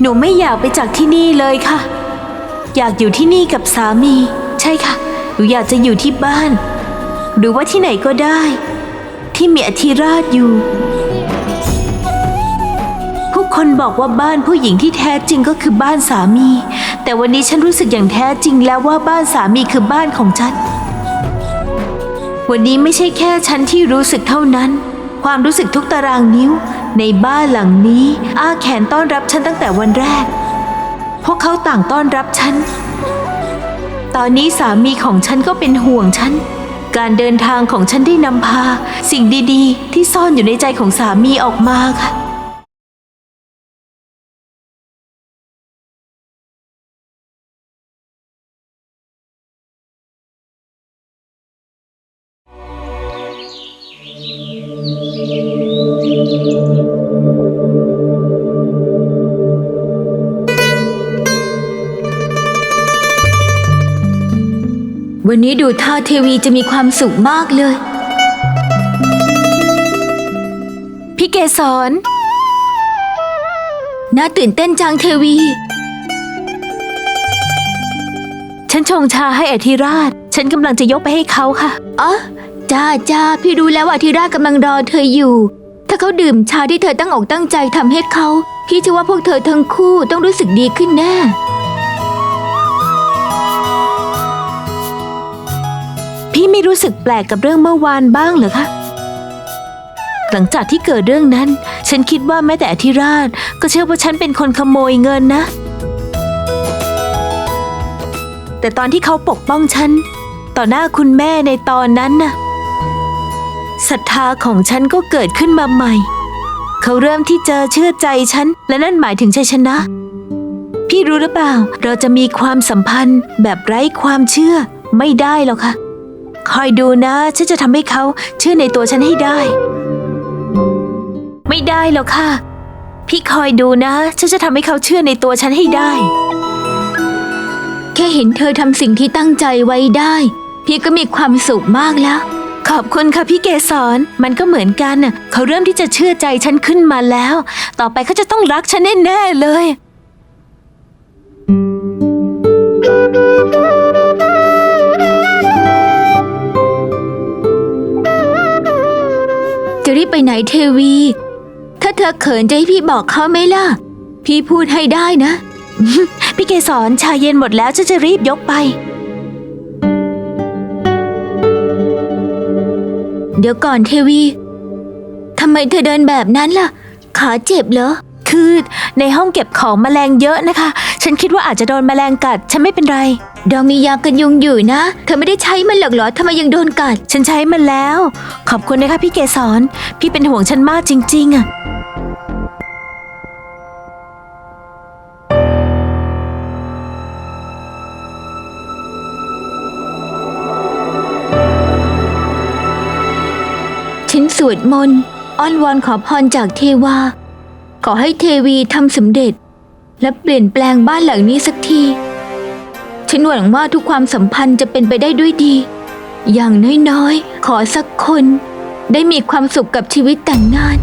หนูไม่อยากไปจากที่นี่เลยค่ะ อยากอยู่ที่นี่กับสามี ใช่ค่ะ หนูอยากจะอยู่ที่บ้าน หรือว่าที่ไหนก็ได้ ที่มีอธิราชอยู่ ผู้คนบอกว่าบ้านผู้หญิงที่แท้จริงก็คือบ้านสามี แต่วันนี้ฉันรู้สึกอย่างแท้จริงแล้วว่าบ้านสามีคือบ้านของฉัน วันนี้ไม่ใช่แค่ฉันที่รู้สึกเท่านั้น ความรู้สึกทุกตารางนิ้ว ในบ้านหลังนี้อาแขนต้อนรับฉันตั้งแต่วันแรก พวกเขาต่างต้อนรับฉัน ตอนนี้สามีของฉันก็เป็นห่วงฉัน การเดินทางของฉันได้นำพา สิ่งดีๆ ที่ซ่อนอยู่ในใจของสามีออกมาค่ะ วันนี้ดูท่าเทวีจะมีความสุขมากเลย พี่เกสรน่าตื่นเต้นจังเทวี ฉันชงชาให้อธิราช ฉันกำลังจะยกไปให้เขาค่ะ อ๋อ จ้าจ้าพี่รู้แล้วว่าธีราชกำลังรอเธออยู่ ถ้าเขาดื่มชาที่เธอตั้งอกตั้งใจทำให้เขา พี่เชื่อว่าพวกเธอทั้งคู่ต้องรู้สึกดีขึ้นแน่ พี่ไม่รู้สึกแปลกกับเรื่องเมื่อวานบ้างเหรอคะ หลังจากที่เกิดเรื่องนั้น ฉันคิดว่าแม้แต่อธิราช ก็เชื่อว่าฉันเป็นคนขโมยเงินนะ แต่ตอนที่เขาปกป้องฉัน ต่อหน้าคุณแม่ในตอนนั้นน่ะศรัทธาของฉันก็เกิดขึ้นมาใหม่ เขาเริ่มที่จะเชื่อใจฉัน และนั่นหมายถึงชัยชนะ พี่รู้หรือเปล่า เราจะมีความสัมพันธ์แบบไร้ความเชื่อไม่ได้หรอกค่ะ คอยดูนะ ฉันจะทำให้เขาเชื่อในตัวฉันให้ได้ ไม่ได้หรอกค่ะ พี่คอยดูนะ ฉันจะทำให้เขาเชื่อในตัวฉันให้ได้ แค่เห็นเธอทำสิ่งที่ตั้งใจไว้ได้ พี่ก็มีความสุขมากแล้ว ขอบคุณค่ะพี่เกสรมันก็เหมือนกันน่ะเขาเริ่มที่จะเชื่อใจฉันขึ้นมาแล้ว ต่อไปเขาจะต้องรักฉันแน่ๆเลย บไปไหนเทวี ถ้าเธอเขินจะให้พี่บอกเขาไหมล่ะ พี่พูดให้ได้นะ พี่เกสรชาเย็นหมดแล้วฉันจะรีบยกไป เดี๋ยวก่อนเทวีทำไมเธอเดินแบบนั้นล่ะ ขาเจ็บเหรอ คือในห้องเก็บของแมลงเยอะนะคะ ฉันคิดว่าอาจจะโดนแมลงกัด ฉันไม่เป็นไร ดองมียากันยุงอยู่นะ เธอไม่ได้ใช้มันหรอกเหรอทำไมยังโดนกัด ฉันใช้มันแล้ว ขอบคุณนะคะพี่เกสรพี่เป็นห่วงฉันมากจริง ๆอะฉันสวดมนต์อ้อนวอนขอพรจากเทวา ขอให้เทวีทำสำเร็จ และเปลี่ยนแปลงบ้านหลังนี้สักที ฉันหวังว่าทุกความสัมพันธ์จะเป็นไปได้ด้วยดี อย่างน้อยๆ ขอสักคน ได้มีความสุขกับชีวิตแต่งงาน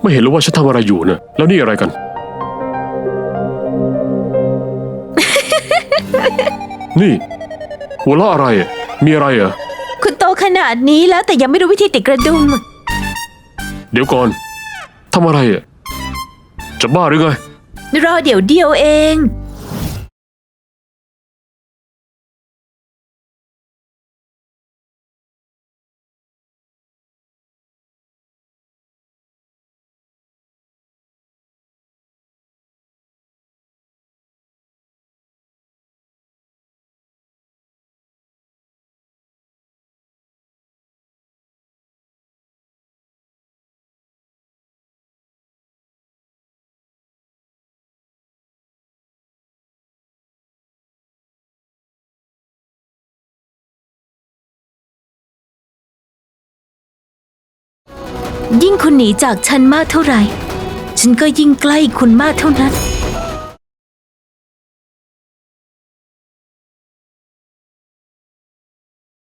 ไม่เห็นเลยว่าฉันทำอะไรอยู่เนี่ยแล้วนี่อะไรกัน นี่ หัวเราะอะไรอะมีอะไรเหรอะคุณโตข นาดนี้แล้วแต่ยังไม่รู้วิธีติดกระดุม เดี๋ยวก่อนทำอะไรอะ จะบ้าหรือไงรอเดี๋ยวเดียวเอง ยิ่งคุณหนีจากฉันมากเท่าไหร่ ฉันก็ยิ่งใกล้คุณมากเท่านั้น